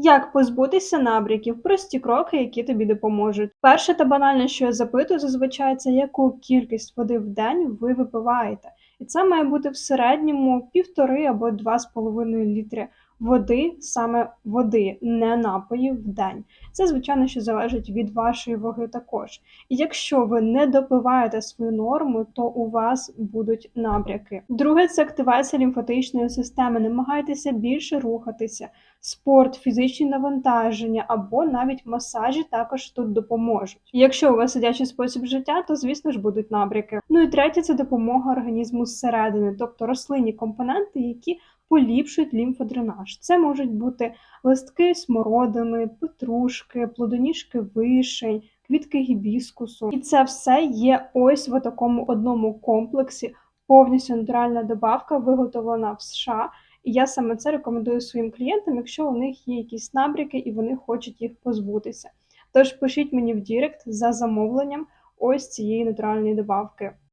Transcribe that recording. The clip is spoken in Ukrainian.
Як позбутися набряків? Прості кроки, які тобі допоможуть. Перше та банальне, що я запитую зазвичай, це яку кількість води в день ви випиваєте. І це має бути в середньому півтори або два з половиною літри води, саме води, не напоїв в день. Це, звичайно, що залежить від вашої ваги також. І якщо ви не допиваєте свою норму, то у вас будуть набряки. Друге це активація лімфатичної системи. Намагайтеся більше рухатися. Спорт, фізичні навантаження або навіть масажі також тут допоможуть. Якщо у вас сидячий спосіб життя, то звісно ж будуть набряки. Ну і третє це допомога організму зсередини, тобто рослинні компоненти, які поліпшують лімфодренаж. Це можуть бути листки смородини, петрушки, плодоніжки вишень, квітки гібіскусу. І це все є ось в такому одному комплексі. Повністю натуральна добавка, виготовлена в США. І я саме це рекомендую своїм клієнтам, якщо у них є якісь набряки і вони хочуть їх позбутися. Тож пишіть мені в Дірект за замовленням ось цієї натуральної добавки.